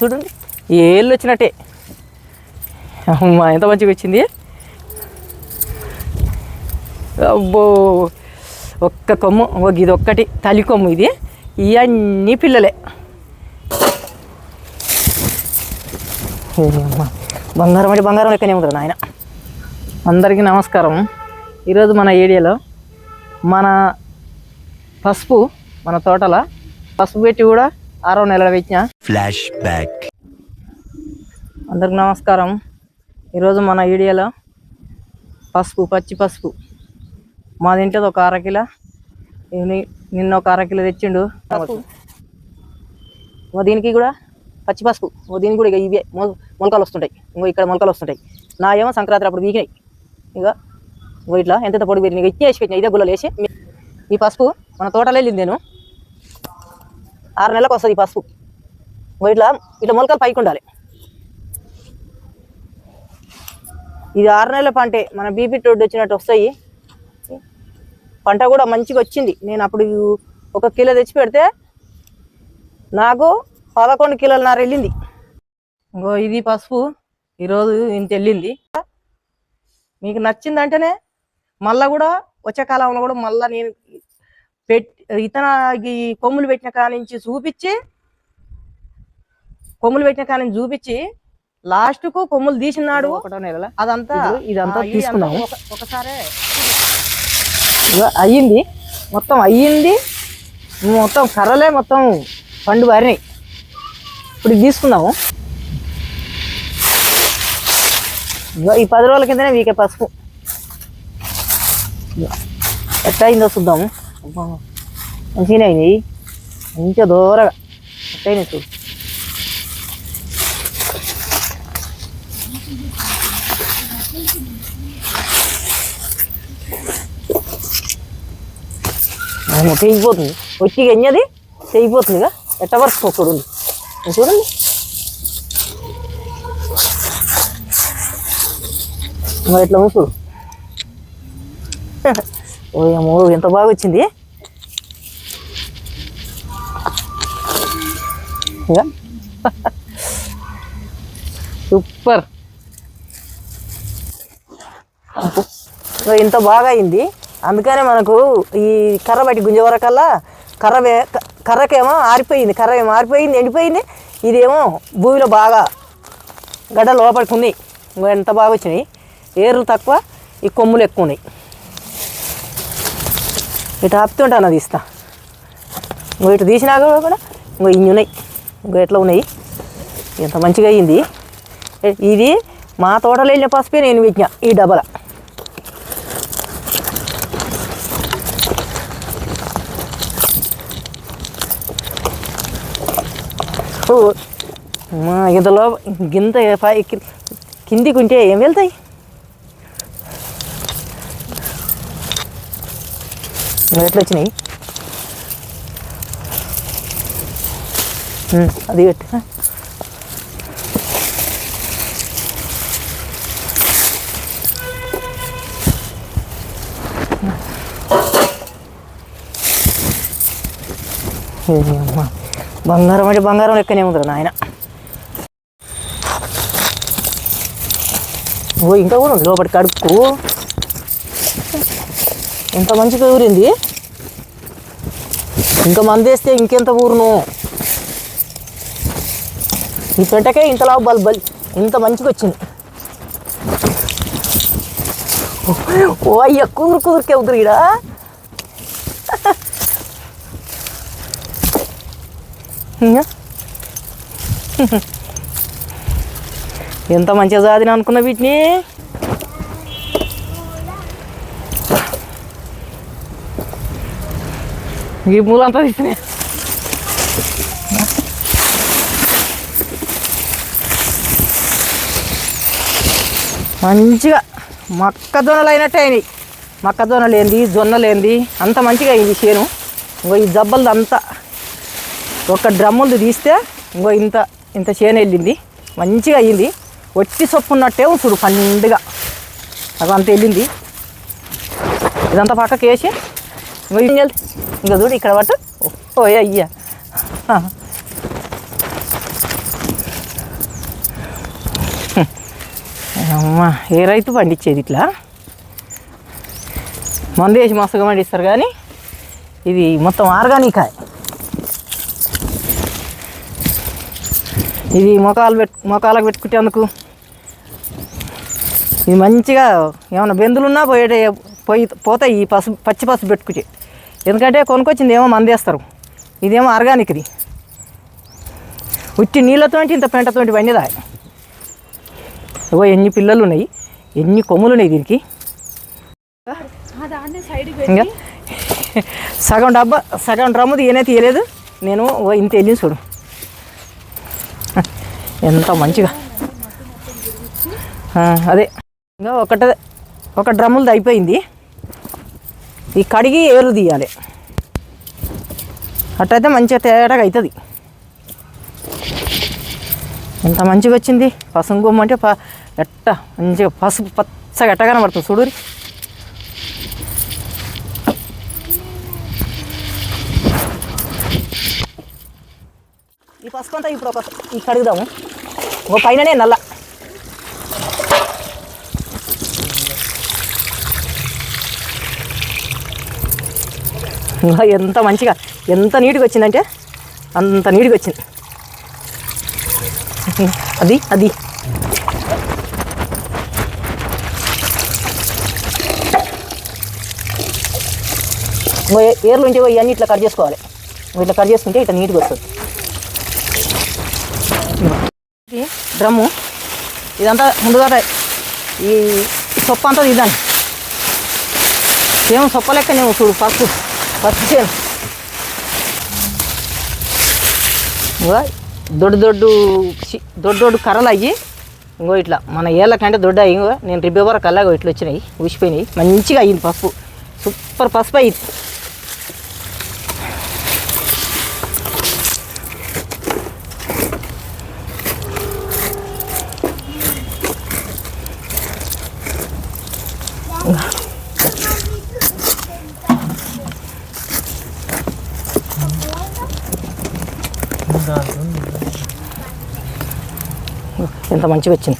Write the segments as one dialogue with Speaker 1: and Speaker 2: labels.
Speaker 1: చూడండి ఏళ్ళు వచ్చినట్టే. అమ్మా ఎంత మంచిగా వచ్చింది. అబ్బో ఒక్క కొమ్ము ఒక ఇది ఒక్కటి తలి కొమ్ము ఇది. ఇవన్నీ పిల్లలే. బంగారం అంటే బంగారం లెక్కనే ఉంటుంది నాయన. అందరికీ నమస్కారం. ఈరోజు మన ఏరియాలో మన పసుపు మన తోటల పసుపు పెట్టి కూడా ఆరో నెలలు పెట్టిన.
Speaker 2: ఫ్లాష్ బ్యాక్
Speaker 1: అందరికి నమస్కారం. ఈరోజు మన ఏరియాలో పసుపు పచ్చి పసుపు. మా తింటది ఒక అరకిల నిన్న ఒక అరకిల తెచ్చిండు. ఓ దీనికి కూడా పచ్చి పసుపు. ఓ దీనికి కూడా ఇక ఇవే. మొల మొలకలు వస్తుంటాయి. ఇంకో ఇక్కడ మొలకలు వస్తుంటాయి. నా ఏమో సంక్రాంతి అప్పుడు వీకినాయి ఇక ఇంకో ఇట్లా ఎంత పొడి పెరిగినాయి. ఇక ఇచ్చేసి పెట్టినా. ఇదే గుల్లలు వేసి ఈ పసుపు మన తోటలో వెళ్ళింది నేను. ఆరు నెలలకు వస్తుంది ఈ పసుపు. ఇట్లా ఇట్లా మొలకలు పైకి ఉండాలి. ఇది ఆరు నెలల పంటే మన బీపీ టోడ్ వచ్చినట్టు వస్తాయి. పంట కూడా మంచిగా వచ్చింది. నేను అప్పుడు ఒక కిలో తెచ్చి పెడితే నాకు పదకొండు కిలోలన్నర వెళ్ళింది. ఇంకో ఇది పసుపు ఈరోజు ఇంత వెళ్ళింది. మీకు నచ్చిందంటేనే మళ్ళీ కూడా వచ్చే కాలంలో కూడా మళ్ళీ నేను పెట్ ఇతన ఈ కొమ్ములు పెట్టిన కాడ నుంచి చూపించి కొమ్ములు పెట్టిన కాడ నుంచి చూపించి లాస్ట్కు కొమ్ములు తీసినాడు. అదంతా ఇదంతా తీసుకున్నాము. ఒకసారి అయ్యింది. మొత్తం అయ్యింది. మొత్తం కర్రలే మొత్తం పండు బారినాయి. ఇప్పుడు ఇగో ఈ పది రోజుల కిందనే వీకే పసుపు. ఎట్లా అయిందో చూద్దాము. మంచిగానే అయింది మంచిగా దూరగా ఎట్లా అయినాయి చూడు ఆమె తెగిపోతుంది వచ్చి ఎన్నది తెగిపోతుందిగా ఎట్ట వరకు ఒకడు ఉంది. చూడండి మరి ఇట్లా మూసుడు ఓ ఎంత బాగా వచ్చింది సూపర్. సో ఇంత బాగా అయింది అందుకనే మనకు ఈ కర్ర బట్టి గుంజ వరకల్లా కర్ర క- కర్రకేమో ఆరిపోయింది కర్ర ఏమో ఆరిపోయింది ఎండిపోయింది. ఇదేమో భూమిలో బాగా గడ్డ లోపలికి ఎంత బాగా వచ్చినాయి ఏర్లు తక్కువ ఈ కొమ్ములు ఎక్కువ ఉన్నాయి ఇటు ఆపుతుంటాను అది ఇస్తా ఇటు తీసినాక కూడా ఇంకో ఇన్ని ఉన్నాయి. ఎట్లా ఉన్నాయి? ఎంత మంచిగా అయ్యింది ఇది మా తోటలో వెళ్ళిన పసుపే నేను పెట్టిన ఈ డబల. ఓ, ఇంతలో గింత పై కిందికి ఉంటే ఏం వెళ్తాయి? ఇంకా ఎట్లా వచ్చినాయి? అది పెట్టు బంగారం అంటే బంగారం లెక్కనే ఉంటుంది నాయన. ఓ ఇంకా కూడా ఉంది లోపలి కడుపు ఎంత మంచిగా ఊరింది. ఇంకా మందేస్తే ఇంకెంత ఊరును? ఈ పెట్టకే ఇంతలా బల్ బల్ ఇంత మంచిగా వచ్చింది ఓ అయ్య కుదురు కుదురుకే ఉదురు ఇంకా? ఎంత మంచిగా సాధిన అనుకున్నా వీటిని? ఈ మూలంతా తీసినాయి మంచిగా మొక్కజొన్నలు అయినట్టే అయినాయి. మొక్కజొన్నలు ఏంది జొన్నలు ఏంది అంత మంచిగా అయింది చేను. ఇంకో ఈ జబ్బలది అంతా ఒక డ్రమ్ములది తీస్తే ఇంకో ఇంత ఇంత చేను వెళ్ళింది. మంచిగా అయ్యింది ఒట్టి చొప్పు ఉన్నట్టే చూడు పండుగ. అది అంత వెళ్ళింది. ఇదంతా పక్కకి వేసి ఇంకో ఇంకా చూడు ఇక్కడ పట్టు. ఓ అయ్యా. అమ్మా ఏ రైతు పండించేది ఇట్లా? మందు వేసి మస్తుగా పండిస్తారు కానీ ఇది మొత్తం ఆర్గానిక్ ఇది మొఖాలు పెట్టు మొఖాలకు పెట్టుకుంటేందుకు ఇది మంచిగా ఏమైనా బెందులున్నా పోయే పోయి పోతాయి ఈ పసుపు పచ్చి పసుపు పెట్టుకుంటే. ఎందుకంటే కొనుక్కొచ్చింది ఏమో మందేస్తారు ఇదేమో ఆర్గానిక్ది. ఉట్టి నీళ్ళతోటి ఇంత పెంటతోటి పండిదా ఇగో ఎన్ని పిల్లలు ఉన్నాయి ఎన్ని కొమ్ములు ఉన్నాయి దీనికి? ఇంకా? సగం డబ్బా సగం డ్రమ్ము తీయనే తీయలేదు. నేను ఓ ఇంత వెళ్ళింది చూడు. ఎంత మంచిగా. అదే. ఇంకా ఒకట ఒక డ్రమ్ములది అయిపోయింది. ఈ కడిగి ఏరు తీయాలి. అట్టయితే మంచిగా తేడాగా అవుతుంది. ఎంత మంచిగా వచ్చింది. పసుపు కొమ్మ అంటే ప ఎట్ట? మంచిగా పసుపు పచ్చగా ఎట్ట కనబడుతుంది చూడు ఈ పసుపు అంతా ఇప్పుడు ఒక ఈ కడుగుదాము. ఒక పైననే నల్ల. ఎంత మంచిగా ఎంత నీట్గా వచ్చిందంటే అంత నీట్గా వచ్చింది. అది అది. ఏర్లు ఉంటే పోయి ఇవన్నీ ఇట్లా కట్ చేసుకోవాలి. ఇట్లా కట్ చేసుకుంటే ఇట్లా నీట్గా వస్తుంది. ఇది డ్రమ్ము. ఇదంతా ముందుగా ఈ సొప్ప అంతా ఇదాన్ని ఏమో సొప్ప లెక్క నేను చూడు ఫస్ట్ ఫస్ట్ చేయను దొడ్డు దొడ్డు దొడ్డు దొడ్డు కర్రలు అయ్యి ఇంకో ఇట్లా మన ఏళ్ళ కంటే దొడ్డ అయ్యి ఇంకో నేను రిబ్బే వరకు అలాగో ఇట్లా వచ్చినాయి ఊసిపోయినాయి. మంచిగా అయ్యింది పసుపు సూపర్ పసుపు అయ్యింది. ఎంత మంచిగా వచ్చింది.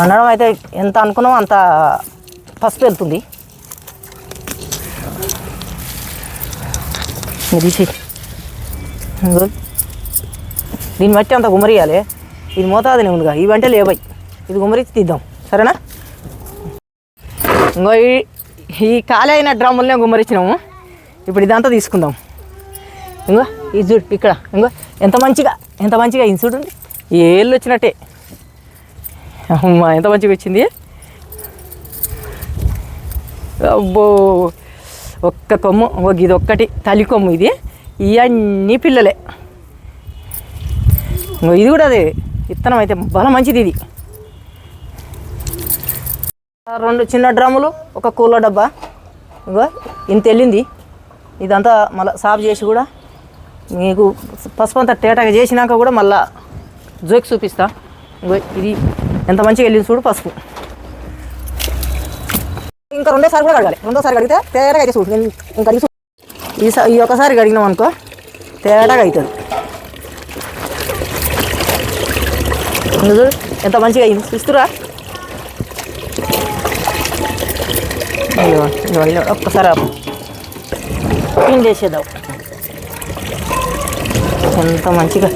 Speaker 1: అనడం అయితే ఎంత అనుకున్నాం అంత పసుపు వెళ్తుంది. ఇది దీన్ని బట్టి అంత గుమరియాలి ఇది మోతాదని ఉందిగా. ఈ వంటే లేవై. ఇది గుమరించి తీద్దాం. సరేనా? ఇంకో ఈ ఈ ఖాళీ అయిన డ్రమ్ములనే గుమ్మరించినాము ఇప్పుడు ఇదంతా తీసుకుందాం. ఇంకో. ఇది చూడు ఇక్కడ. ఇంకో ఎంత మంచిగా ఎంత మంచిగా అయింది చూడండి ఏళ్ళు వచ్చినట్టే. అమ్మా ఎంత మంచిగా వచ్చింది. అబ్బో ఒక్క కొమ్ము ఒక ఇది ఒక్కటి తల్లి కొమ్ము ఇది. ఇవన్నీ పిల్లలే. ఇది కూడా అదే. విత్తనం అయితే బలం మంచిది ఇది. రెండు చిన్న డ్రమ్ములు ఒక కూల డబ్బా. ఇంకో ఇంత వెళ్ళింది. ఇదంతా మళ్ళీ సాఫ్ చేసి కూడా మీకు పసుపు అంతా తేటగా చేసినాక కూడా మళ్ళా జోకి చూపిస్తా. ఇది ఎంత మంచిగా వెళ్ళింది చూడు పసుపు. ఇంకా రెండోసారి కూడా కడగాలి. రెండోసారి కడిగితే తేడాగా అయితే చూడు. నేను ఇంకా కడిగి చూ- ఈ ఈ ఒకసారి కడిగినాం అనుకో తేడాగా అవుతుంది చూడు ఎంత మంచిగా అయింది. చూస్తురా? ఒక్కసారి ఆపు. పిండి వేసేద్దాం ఎంత మంచిగా.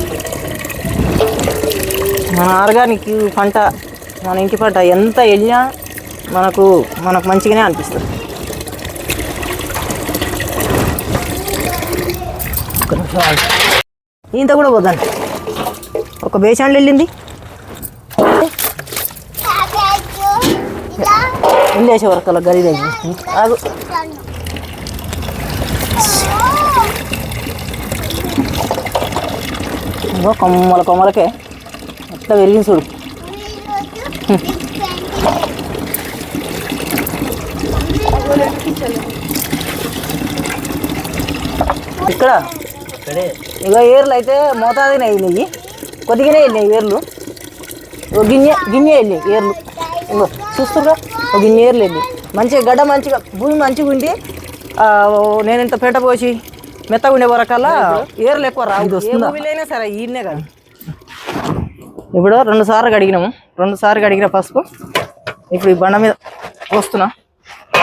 Speaker 1: మన ఆర్గానిక్ పంట మన ఇంటి పంట ఎంత వెళ్ళినా మనకు మనకు మంచిగానే అనిపిస్తుంది. ఇంత కూడా పోదండి ఒక బేసాండ్ వెళ్ళింది. వెళ్ళేసే వరకు అలా గలీదైంది దగ్గర ఆగు ఇంకో కొమ్మల కొమ్మలకే ఎట్లా పెరిగింది చూడు. ఇక్కడ? ఇగో ఏర్లు అయితే మోతాదునే అయినాయి కొద్దిగానే వెళ్ళినాయి ఏర్లు. ఓ గిన్నె గిన్నె వెళ్ళినాయి ఏర్లు. ఇగో చూస్తున్నా ఒక గిన్నె ఏర్లు వెళ్ళి మంచిగా గడ్డ మంచిగా భూమి మంచిగా ఉండి నేను ఇంత పెంట పోసి మెత్తగా ఉండే వరకల్లా ఏర్లు ఎక్కువ భూమిలో అయినా సరే ఈయనే కదా. ఇప్పుడు రెండు సార్లు కడిగినాము రెండు సార్లు కడిగిన పసుపు. ఇప్పుడు ఈ బండ మీద పోస్తున్నా.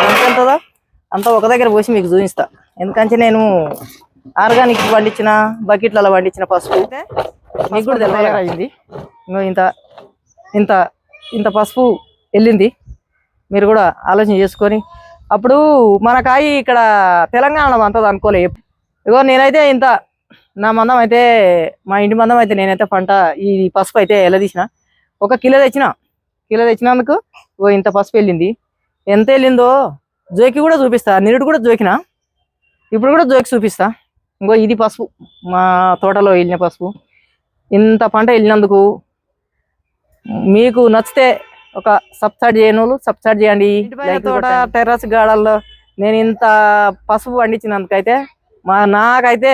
Speaker 1: ఎంత వెళ్తుందో అంతా ఒక దగ్గర పోసి మీకు చూపిస్తా. ఎందుకంటే నేను ఆర్గానిక్ పండించిన బకెట్లలో పండించిన పసుపు. మీకు కూడా ఇంకో ఇంత ఇంత ఇంత పసుపు వెళ్ళింది. మీరు కూడా ఆలోచన చేసుకొని. అప్పుడు మన కాయి ఇక్కడ తెలంగాణలో అంతది అనుకోలే. ఇగో నేనైతే ఇంత నా మందం అయితే మా ఇంటి మందం అయితే నేనైతే పంట ఈ పసుపు అయితే ఎలా తీసిన? ఒక కిలో తెచ్చిన. కిలో తెచ్చినందుకు ఓ ఇంత పసుపు వెళ్ళింది. ఎంత వెళ్ళిందో జోకి కూడా చూపిస్తా. నిరుడు కూడా జోకిన? ఇప్పుడు కూడా జోకి చూపిస్తా. ఇంకో ఇది పసుపు. మా తోటలో వెళ్ళిన పసుపు. ఇంత పంట వెళ్ళినందుకు మీకు నచ్చితే ఒక సబ్సిడీ చేయని వాళ్ళు సబ్సిడీ చేయండి. తోట టెర్రస్ గార్డెన్లో నేను ఇంత పసుపు పండించినందుకైతే మా నాకైతే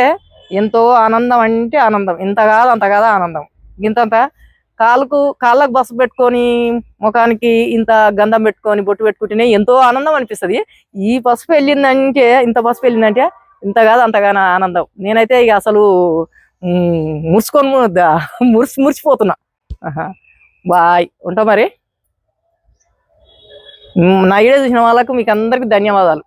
Speaker 1: ఎంతో ఆనందం అంటే ఆనందం. ఇంత కాదు అంత కాదు ఆనందం. ఇంతంత కాళ్ళకు కాళ్ళకు బస్సు పెట్టుకొని ముఖానికి ఇంత గంధం పెట్టుకొని బొట్టు పెట్టుకుంటేనే ఎంతో ఆనందం అనిపిస్తది. ఈ పసుపు వెళ్ళిందంటే ఇంత పసుపు వెళ్ళిందంటే ఇంత కాదు అంతగానో ఆనందం. నేనైతే ఇక అసలు మురుసుకొని మురిసి మురిసిపోతున్నా ఆహా. బాయ్. ఉంటా మరి. నా వీడియో చూసిన వాళ్ళకు మీకు అందరికి ధన్యవాదాలు.